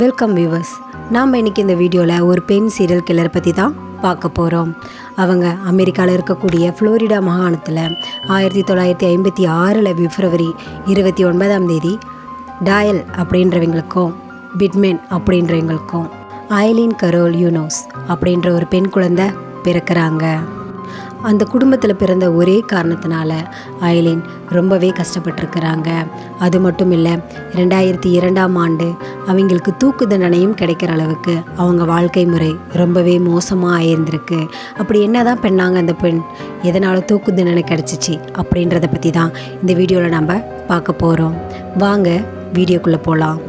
Welcome viewers நாம் இன்றைக்கி இந்த வீடியோவில் ஒரு பெண் சீரியல் கில்லர் பற்றி தான் பார்க்க போகிறோம் அவங்க அமெரிக்காவில் இருக்கக்கூடிய ஃப்ளோரிடா மாகாணத்தில் ஆயிரத்தி தொள்ளாயிரத்தி ஐம்பத்தி ஆறில் பிப்ரவரி இருபத்தி ஒன்பதாம் தேதி டாயல் அப்படின்றவங்களுக்கும் பிட்மேன் அப்படின்றவங்களுக்கும் ஐலின் கரோல் யூனோஸ் அப்படின்ற ஒரு பெண் குழந்தை பிறக்கிறாங்க. அந்த குடும்பத்தில் பிறந்த ஒரே காரணத்தினால ஐலின் ரொம்பவே கஷ்டப்பட்டிருக்கிறாங்க. அது மட்டும் இல்லை ரெண்டாயிரத்தி இரண்டாம் ஆண்டு அவங்களுக்கு தூக்கு தண்டனையும் கிடைக்கிற அளவுக்கு அவங்க வாழ்க்கை முறை ரொம்பவே மோசமாக ஆயிருந்திருக்கு. அப்படி என்னதான் பெண்ணாங்க அந்த பெண்? எதனால் தூக்கு தண்டனை கிடச்சிச்சு அப்படின்றத பற்றி தான் இந்த வீடியோவில் நம்ம பார்க்க போகிறோம் வாங்க வீடியோக்குள்ளே போகலாம்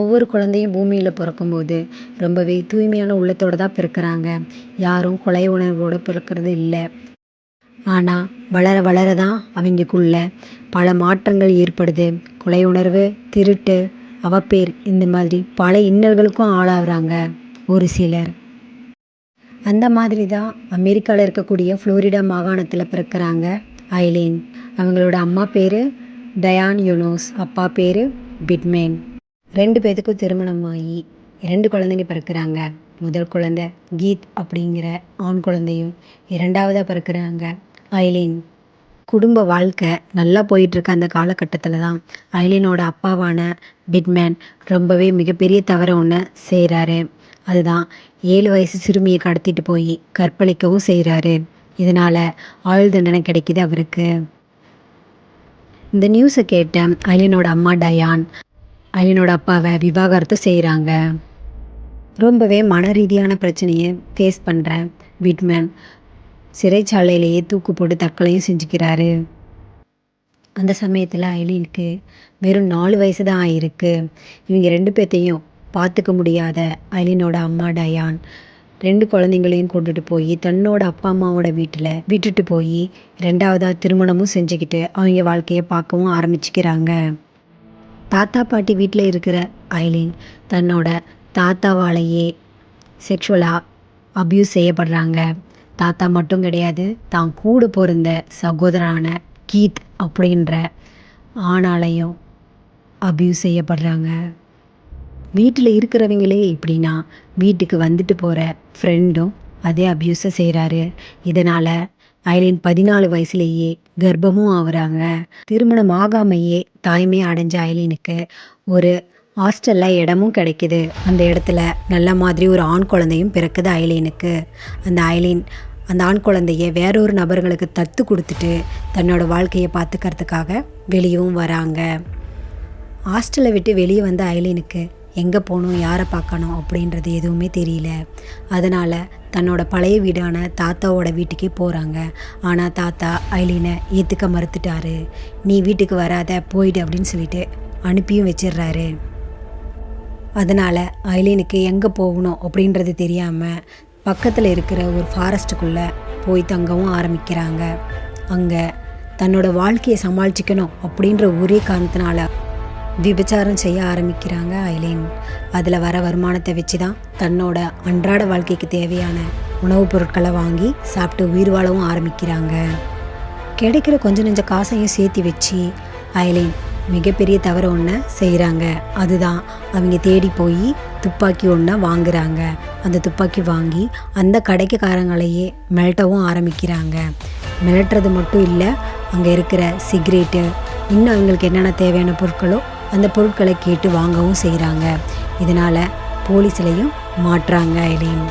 ஒவ்வொரு குழந்தையும் பூமியில் பிறக்கும்போது ரொம்பவே தூய்மையான உள்ளத்தோடு தான் பிறக்கிறாங்க. யாரும் கொலை உணர்வோடு பிறக்கிறது இல்லை. ஆனால் வளர வளர தான் அவங்களுக்குள்ள பல மாற்றங்கள் ஏற்படுது. கொலை உணர்வு திருட்டு அவப்பேர் இந்த மாதிரி பல இன்னல்களுக்கும் ஆளாகிறாங்க ஒரு சிலர். அந்த மாதிரி தான் அமெரிக்காவில் இருக்கக்கூடிய ஃப்ளோரிடா மாகாணத்தில் பிறக்கிறாங்க ஐலின். அவங்களோட அம்மா பேர் டயான் யுனோஸ் அப்பா பேர் பிட்மேன். ரெண்டு பேத்துக்கும் திருமணமாகி ரெண்டு குழந்தைங்க பிறக்கிறாங்க. முதல் குழந்தை கீத் அப்படிங்கிற ஆண் குழந்தையும் இரண்டாவதாக பிறக்கிறாங்க. ஐலின் குடும்ப வாழ்க்கை நல்லா போயிட்டுருக்க அந்த காலகட்டத்தில் தான் ஐலினோட அப்பாவான பிட்மேன் ரொம்பவே மிகப்பெரிய தவற ஒன்று செய்கிறாரு அதுதான் ஏழு வயசு சிறுமியை கடத்திட்டு போய் கற்பழிக்கவும் செய்கிறாரு இதனால் ஆயுள் தண்டனை கிடைக்கிது அவருக்கு. இந்த நியூஸை கேட்ட ஐலினோட அம்மா டயான் ஐலினோட அப்பாவை விவாகரத்து செய்கிறாங்க ரொம்பவே மன ரீதியான பிரச்சனையை ஃபேஸ் பண்ணுற விட்மேன் சிறைச்சாலையிலேயே தூக்கு போட்டு தற்கொலையும் செஞ்சுக்கிறாரு. அந்த சமயத்தில் ஐலினுக்கு வெறும் நாலு வயசு தான் ஆயிருக்கு. இவங்க ரெண்டு பேர்த்தையும் பார்த்துக்க முடியாத ஐலினோட அம்மா டயான் ரெண்டு குழந்தைங்களையும் கொண்டுட்டு போய் தன்னோட அப்பா அம்மாவோட வீட்டில் விட்டுட்டு போய் ரெண்டாவதாக திருமணமும் செஞ்சுக்கிட்டு அவங்க வாழ்க்கையை பார்க்கவும் ஆரம்பிச்சுக்கிறாங்க. தாத்தா பாட்டி வீட்டில் இருக்கிற ஐலின் தன்னோட தாத்தாவாலேயே செக்ஷுவலாக அப்யூஸ் செய்யப்படுறாங்க. தாத்தா மட்டும் கிடையாது தான் கூட பிறந்த சகோதரனான கீத் அப்படின்ற ஆணாலையும் அப்யூஸ் செய்யப்படுறாங்க. வீட்டில் இருக்கிறவங்களே இப்படின்னா வீட்டுக்கு வந்துட்டு போகிற ஃப்ரெண்டும் அதே அப்யூஸை செய்கிறாரு இதனால் ஐலின் பதினாலு வயசுலேயே கர்ப்பமும் ஆகுறாங்க திருமணம் ஆகாமையே தாய்மை அடைஞ்ச ஐலினுக்கு ஒரு ஹாஸ்டலில் இடமும் கிடைக்குது. அந்த இடத்துல நல்ல மாதிரி ஒரு ஆண் குழந்தையும் பிறக்குது ஐலினுக்கு அந்த ஐலின் அந்த ஆண் குழந்தைய வேறொரு நபர்களுக்கு தத்து கொடுத்துட்டு தன்னோட வாழ்க்கையை பார்த்துக்கிறதுக்காக வெளியவும் வராங்க. ஹாஸ்டலை விட்டு வெளியே வந்த ஐலினுக்கு எங்கே போகணும் யாரை பார்க்கணும் அப்படின்றது எதுவுமே தெரியல. அதனால் தன்னோட பழைய வீடான தாத்தாவோட வீட்டுக்கே போகிறாங்க ஆனால் தாத்தா ஐலினை ஏற்றுக்க மறுத்துட்டாரு. நீ வீட்டுக்கு வராத போயிடு அப்படின்னு சொல்லிட்டு அனுப்பியும் வச்சிடுறாரு. அதனால் ஐலினுக்கு எங்கே போகணும் அப்படின்றது தெரியாமல் பக்கத்தில் இருக்கிற ஒரு ஃபாரஸ்ட்டுக்குள்ளே போய் தங்கவும் ஆரம்பிக்கிறாங்க. அங்கே தன்னோட வாழ்க்கையை சமாளிச்சிக்கணும் அப்படின்ற ஒரே காரணத்தினால விபச்சாரம் செய்ய ஆரம்பிக்கிறாங்க ஐலேன் அதில் வர வருமானத்தை வச்சு தான் தன்னோட அன்றாட வாழ்க்கைக்கு தேவையான உணவுப் பொருட்களை வாங்கி சாப்பிட்டு உயிர் வாழவும் ஆரம்பிக்கிறாங்க. கிடைக்கிற கொஞ்ச நெஞ்ச காசையும் சேர்த்து வச்சு ஐலேன் மிகப்பெரிய தவறு ஒன்றை செய்கிறாங்க அதுதான் அவங்க தேடி போய் துப்பாக்கி ஒன்றை வாங்குறாங்க. அந்த துப்பாக்கி வாங்கி அந்த கடைக்காரங்களையே மிரட்டவும் ஆரம்பிக்கிறாங்க. மிரட்டுறது மட்டும் இல்லை அங்கே இருக்கிற சிகரெட்டு இன்னும் அவங்களுக்கு என்னென்ன தேவையான பொருட்களோ அந்த பொருட்களை கேட்டு வாங்கவும் செய்கிறாங்க. இதனால் போலீஸ்லையும் மாட்டுறாங்க ஐலின்.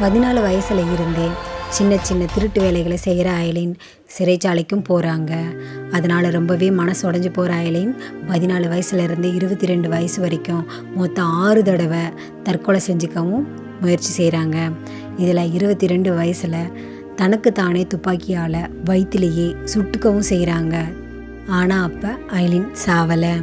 பதினாலு வயசில் இருந்தே சின்ன சின்ன திருட்டு வேலைகளை செய்கிற ஐலின் சிறைச்சாலைக்கும் போகிறாங்க அதனால் ரொம்பவே மனசு உடஞ்சி போகிற ஐலின் பதினாலு வயசுலேருந்து இருபத்தி ரெண்டு வயசு வரைக்கும் மொத்தம் ஆறு தடவை தற்கொலை செஞ்சுக்கவும் முயற்சி செய்கிறாங்க இதில் இருபத்தி ரெண்டு வயசில் தனக்கு தானே துப்பாக்கியால் வயிற்றிலேயே சுட்டுக்கவும் செய்கிறாங்க ஆனால் அப்போ ஐலின் சாவலை.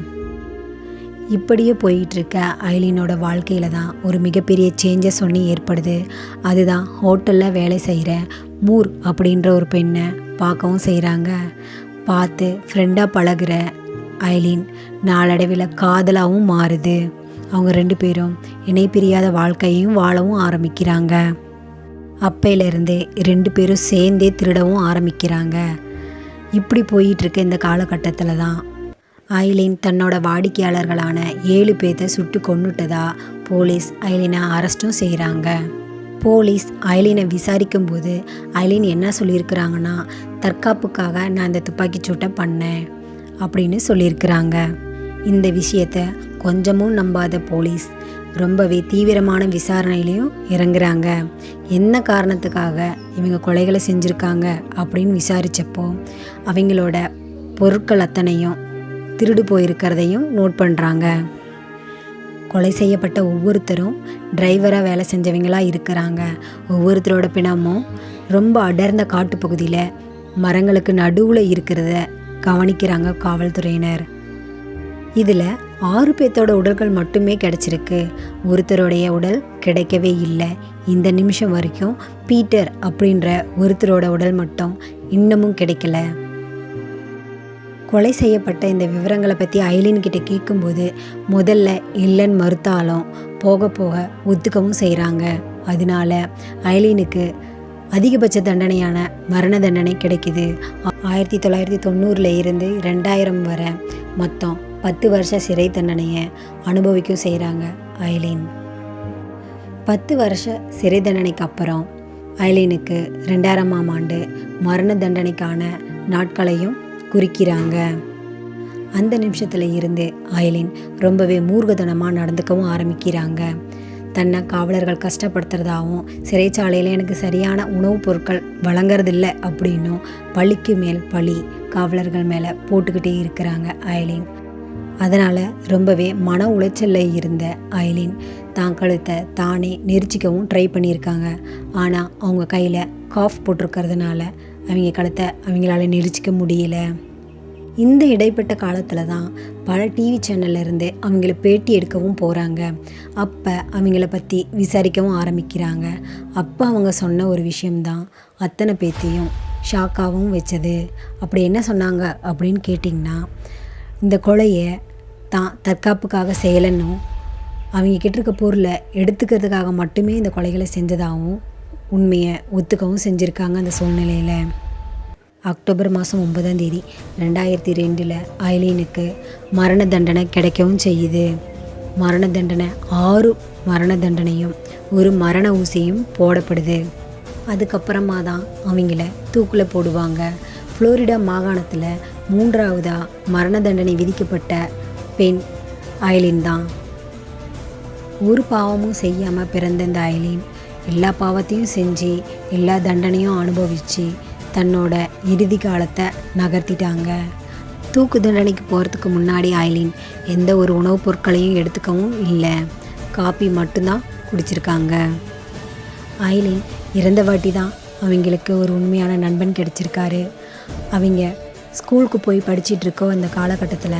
இப்படியே போயிட்டுருக்க ஐலினோட வாழ்க்கையில் தான் ஒரு மிகப்பெரிய சேஞ்சஸ் ஒன்று ஏற்படுது. அதுதான் ஹோட்டலில் வேலை செய்கிற மூர் அப்படின்ற ஒரு பெண்ணை பார்க்கவும் செய்கிறாங்க பார்த்து ஃப்ரெண்டாக பழகுற ஐலின் நாளடைவில் காதலாகவும் மாறுது. அவங்க ரெண்டு பேரும் இணை பிரியாத வாழ்க்கையையும் வாழவும் ஆரம்பிக்கிறாங்க. அப்பையிலேருந்தே ரெண்டு பேரும் சேர்ந்தே திருடவும் ஆரம்பிக்கிறாங்க. இப்படி போயிட்டு இருக்க இந்த காலகட்டத்தில் தான் ஐலின் தன்னோட வாடிக்கையாளர்களான ஏழு பேர்த்த சுட்டு கொண்டுட்டதா போலீஸ் ஐலினை அரெஸ்ட்டும் செய்கிறாங்க போலீஸ் ஐலினை விசாரிக்கும்போது ஐலின் என்ன சொல்லியிருக்கிறாங்கன்னா தற்காப்புக்காக நான் இந்த துப்பாக்கி சூட்டை பண்ணேன் அப்படின்னு சொல்லியிருக்கிறாங்க. இந்த விஷயத்த கொஞ்சமும் நம்பாத போலீஸ் ரொம்பவே தீவிரமான விசாரணையிலையும் இறங்குறாங்க. என்ன காரணத்துக்காக இவங்க கொலைகளை செஞ்சுருக்காங்க அப்படின்னு விசாரித்தப்போ அவங்களோட பொருட்கள் அத்தனையும் திருடு போயிருக்கிறதையும் நோட் பண்ணுறாங்க கொலை செய்யப்பட்ட ஒவ்வொருத்தரும் டிரைவராக வேலை செஞ்சவங்களாக இருக்கிறாங்க. ஒவ்வொருத்தரோட பிணமும் ரொம்ப அடர்ந்த காட்டுப்பகுதியில் மரங்களுக்கு நடுவில் இருக்கிறத கவனிக்கிறாங்க காவல்துறையினர். இதில் ஆறு பேர்த்தோட உடல்கள் மட்டுமே கிடச்சிருக்கு. ஒருத்தருடைய உடல் கிடைக்கவே இல்லை. இந்த நிமிஷம் வரைக்கும் பீட்டர் அப்படின்ற ஒருத்தரோட உடல் மட்டும் இன்னமும் கிடைக்கல. கொலை செய்யப்பட்ட இந்த விவரங்களை பற்றி ஐலின் கிட்ட கேட்கும்போது முதல்ல இல்லைன்னு மறுத்தாலும் போக போக ஒத்துக்கவும் செய்கிறாங்க அதனால ஐலினுக்கு அதிகபட்ச தண்டனையான மரண தண்டனை கிடைக்குது. ஆயிரத்தி தொள்ளாயிரத்தி தொண்ணூறில் இருந்து ரெண்டாயிரம் வரை மொத்தம் பத்து வருஷ சிறை தண்டனையை அனுபவிக்கும் செய்கிறாங்க ஐலின். பத்து வருஷ சிறை தண்டனைக்கு அப்புறம் ஐலினுக்கு ரெண்டாயிரமாம் ஆண்டு மரண தண்டனைக்கான நாட்களையும் குறிக்கிறாங்க. அந்த நிமிஷத்தில் இருந்து ஐலின் ரொம்பவே மூர்கதனமாக நடந்துக்கவும் ஆரம்பிக்கிறாங்க. தன்னை காவலர்கள் கஷ்டப்படுத்துறதாகவும் சிறைச்சாலையில் எனக்கு சரியான உணவுப் பொருட்கள் வழங்குறதில்ல அப்படின்னும் பழிக்கு மேல் பழி காவலர்கள் மேலே போட்டுக்கிட்டே இருக்கிறாங்க ஐலின். அதனால் ரொம்பவே மன உளைச்சலில் இருந்த ஐலின் தான் கழுத்தை தானே நெரிச்சிக்கவும் ட்ரை பண்ணியிருக்காங்க. ஆனால் அவங்க கையில் காஃப் போட்டிருக்கிறதுனால அவங்க கழுத்தை அவங்களால நெரிச்சிக்க முடியல. இந்த இடைப்பட்ட காலத்தில் தான் பல டிவி சேனல்ல இருந்து அவங்கள பேட்டி எடுக்கவும் போகிறாங்க அப்போ அவங்கள பற்றி விசாரிக்கவும் ஆரம்பிக்கிறாங்க. அப்போ அவங்க சொன்ன ஒரு விஷயம்தான் அத்தனை பேத்தையும் ஷாக்காகவும் வச்சது. அப்படி என்ன சொன்னாங்க அப்படின்னு கேட்டிங்கன்னா இந்த கொலையை தான் தற்காப்புக்காக செய்யலைன்னும் அவங்க கிட்ட இருக்க பொருளை எடுத்துக்கிறதுக்காக மட்டுமே இந்த கொலைகளை செஞ்சதாகவும் உண்மையை ஒத்துக்கவும் செஞ்சுருக்காங்க அந்த சூழ்நிலையில். அக்டோபர் மாதம் ஒன்பதாம் தேதி ரெண்டாயிரத்தி ரெண்டில் ஐலீனுக்கு மரண தண்டனை கிடைக்கவும் செய்யுது. மரண தண்டனை ஆறு மரண தண்டனையும் ஒரு மரண ஊசியும் போடப்படுது. அதுக்கப்புறமா தான் அவங்கள தூக்கில் போடுவாங்க. ஃப்ளோரிடா மாகாணத்தில் மூன்றாவதாக மரண தண்டனை விதிக்கப்பட்ட பெண் அயலின் தான். ஒரு பாவமும் செய்யாமல் பிறந்த இந்த அயலின் எல்லா பாவத்தையும் செஞ்சு எல்லா தண்டனையும் அனுபவித்து தன்னோட இறுதி காலத்தை நகர்த்திட்டாங்க. தூக்கு தண்டனைக்கு போகிறதுக்கு முன்னாடி ஐலின் எந்த ஒரு உணவுப் பொருட்களையும் எடுத்துக்கவும் இல்லை. காப்பி மட்டும்தான் குடிச்சிருக்காங்க. ஐலின் இறந்த வாட்டி தான் அவங்களுக்கு ஒரு உண்மையான நண்பன் கிடச்சிருக்காரு. அவங்க ஸ்கூலுக்கு போய் படிச்சிட்டு அந்த காலகட்டத்தில்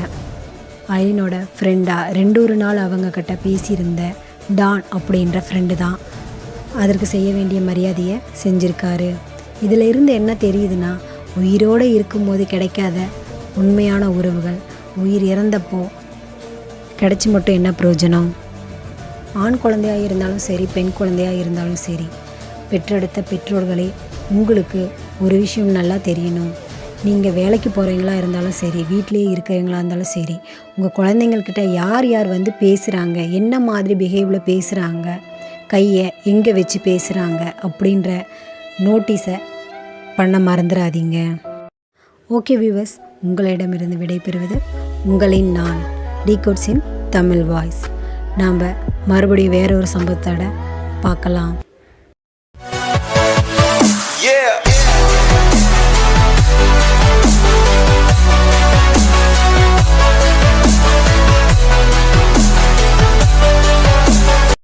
ஐலினோட ஃப்ரெண்டாக ரெண்டு ஒரு நாள் அவங்கக்கிட்ட பேசியிருந்த டான் அப்படின்ற ஃப்ரெண்டு தான். அதற்கு செய்ய வேண்டிய மரியாதையை செஞ்சுருக்காரு. இதில் இருந்து என்ன தெரியுதுன்னா உயிரோடு இருக்கும்போது கிடைக்காத உண்மையான உறவுகள் உயிர் இறந்தப்போ கிடைச்சி மட்டும் என்ன பிரயோஜனம்? ஆண் குழந்தையாக இருந்தாலும் சரி பெண் குழந்தையாக இருந்தாலும் சரி பெற்றெடுத்த பெற்றோர்களே உங்களுக்கு ஒரு விஷயம் நல்லா தெரியணும். நீங்கள் வேலைக்கு போகிறவங்களா இருந்தாலும் சரி வீட்டிலேயே இருக்கிறவங்களா இருந்தாலும் சரி உங்கள் குழந்தைங்கள்கிட்ட யார் யார் வந்து பேசுகிறாங்க என்ன மாதிரி பிஹேவில் பேசுகிறாங்க கையை எங்கே வச்சு பேசுகிறாங்க அப்படின்ற நோட்டீஸை பண்ண மறந்துடாதீங்க ஓகே வியூவர்ஸ் உங்களிடமிருந்து விடைபெறுவது உங்களின் நான் டீகோட்ஸின் தமிழ் வாய்ஸ். நாம் மறுபடியும் வேற ஒரு சம்பவத்தோட பார்க்கலாம். Yeah.